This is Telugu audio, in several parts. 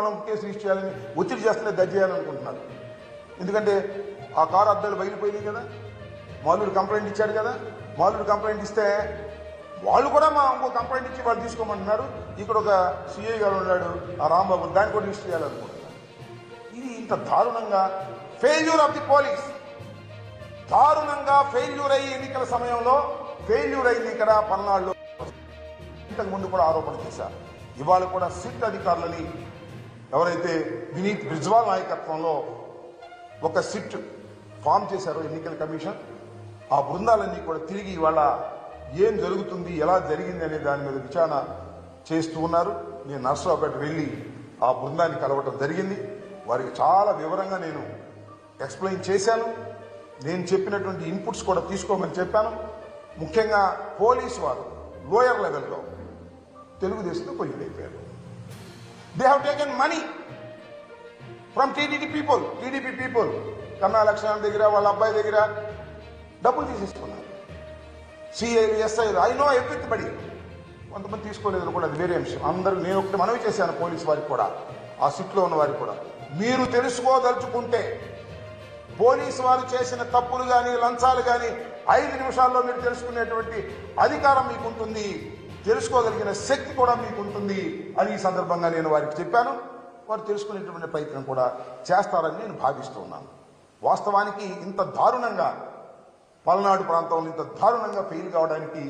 మనం కేసు రిజిస్టర్ చేయాలని ఒత్తిడి చేస్తేనే దర్జ ఎందుకంటే ఆ కారు అద్దాలు బయలుపోయినాయి కదా మాలుడు కంప్లైంట్ ఇచ్చాడు కదా మాలుడు కంప్లైంట్ ఇస్తే వాళ్ళు కూడా మా ఇంకో కంప్లైంట్ ఇచ్చి వాళ్ళు తీసుకోమంటున్నారు. ఇక్కడ ఒక సిఐ గారు ఉన్నాడు ఆ రాంబాబు దాన్ని కూడా రిజిస్టర్ చేయాలనుకుంటున్నారు. ఇది ఇంత దారుణంగా ఫెయిల్యూర్ ఆఫ్ ది పోలీస్. దారుణంగా ఫెయిల్యూర్ అయ్యి ఎన్నికల సమయంలో ఫెయిల్యూర్ అయింది ఇక్కడ పల్నాడులో. ఇంతకు ముందు కూడా ఆరోపణ చేశారు. ఇవాళ కూడా సిట్ అధికారులని ఎవరైతే వినీత్ బ్రిజ్వాల్ నాయకత్వంలో ఒక సిట్ ఫామ్ చేశారో ఎన్నికల కమిషన్ ఆ బృందాలన్నీ కూడా తిరిగి ఇవాళ ఏం జరుగుతుంది ఎలా జరిగింది అనే దాని మీద విచారణ చేస్తూ ఉన్నారు. నేను నర్సరావుపేట వెళ్ళి ఆ బృందాన్ని కలవటం జరిగింది. వారికి చాలా వివరంగా నేను ఎక్స్ప్లెయిన్ చేశాను. నేను చెప్పినటువంటి ఇన్పుట్స్ కూడా తీసుకోమని చెప్పాను. ముఖ్యంగా పోలీసు వారు లోయర్ లెవెల్లో తెలుగుదేశంతో కొంచెం అయిపోయారు they have taken money from TDP people TDP people Kanna Lakshman దగ్గర వాళ్ళ అబ్బాయి దగ్గర డబ్బులు తీసేసుకున్నారు. సిఐలు ఎస్ఐలు ఐ నో ఎవ్రీబడి కొంతమంది తీసుకోలేదు కూడా అది వేరే అంశం అందరూ నేను ఒకటి మనవి చేశాను పోలీస్ వారికి కూడా ఆ సిట్లో ఉన్న వారికి కూడా. మీరు తెలుసుకోదలుచుకుంటే పోలీసు వారు చేసిన తప్పులు కానీ లంచాలు కానీ ఐదు నిమిషాల్లో మీరు తెలుసుకునేటువంటి అధికారం మీకు ఉంటుంది తెలుసుకోగలిగిన శక్తి కూడా మీకు ఉంటుంది అని ఈ సందర్భంగా నేను వారికి చెప్పాను. వారు తెలుసుకునేటువంటి ప్రయత్నం కూడా చేస్తారని నేను భావిస్తూ ఉన్నాను. వాస్తవానికి ఇంత దారుణంగా పల్నాడు ప్రాంతంలో ఇంత దారుణంగా ఫెయిల్ కావడానికి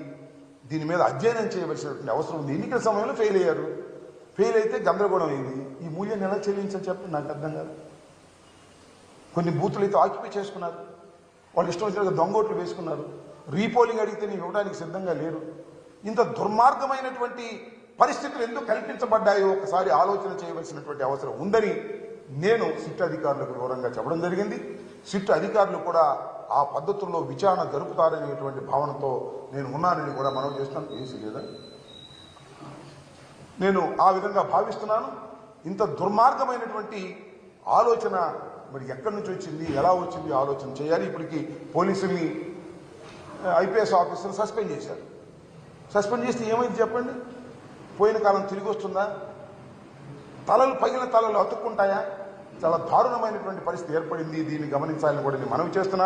దీని మీద అధ్యయనం చేయవలసినటువంటి అవసరం ఉంది. ఎన్నికల సమయంలో ఫెయిల్ అయ్యారు. ఫెయిల్ అయితే గందరగోళం అయింది. ఈ మూల్యం ఎలా చెల్లించని చెప్పి నాకు అర్థం కాదు. కొన్ని బూతులు అయితే ఆక్యుపై చేసుకున్నారు. వాళ్ళు ఇష్టం వచ్చినట్టుగా దొంగోట్లు వేసుకున్నారు. రీపోలింగ్ అడిగితే నేను ఇవ్వడానికి సిద్ధంగా లేరు. ఇంత దుర్మార్గమైనటువంటి పరిస్థితులు ఎందుకు కల్పించబడ్డాయో ఒకసారి ఆలోచన చేయవలసినటువంటి అవసరం ఉందని నేను సిట్ అధికారులకు వివరంగా చెప్పడం జరిగింది. సిట్ అధికారులు కూడా ఆ పద్ధతుల్లో విచారణ జరుపుతారనేటువంటి భావనతో నేను ఉన్నానని కూడా మనం చేస్తాను ఏసీ లేదా? నేను ఆ విధంగా భావిస్తున్నాను. ఇంత దుర్మార్గమైనటువంటి ఆలోచన మరి ఎక్కడి నుంచి వచ్చింది ఎలా వచ్చింది ఆలోచన చేయాలి. ఇప్పటికి పోలీసుల్ని ఐపీఎస్ ఆఫీసర్ సస్పెండ్ చేశారు. సస్పెండ్ చేస్తే ఏమైంది చెప్పండి? పోయిన కాలం తిరిగి వస్తుందా? తలలు పగిలిన తలలు అతుక్కుంటాయా? చాలా దారుణమైనటువంటి పరిస్థితి ఏర్పడింది. దీన్ని గమనించాలని కూడా నేను మనవి చేస్తున్నాను.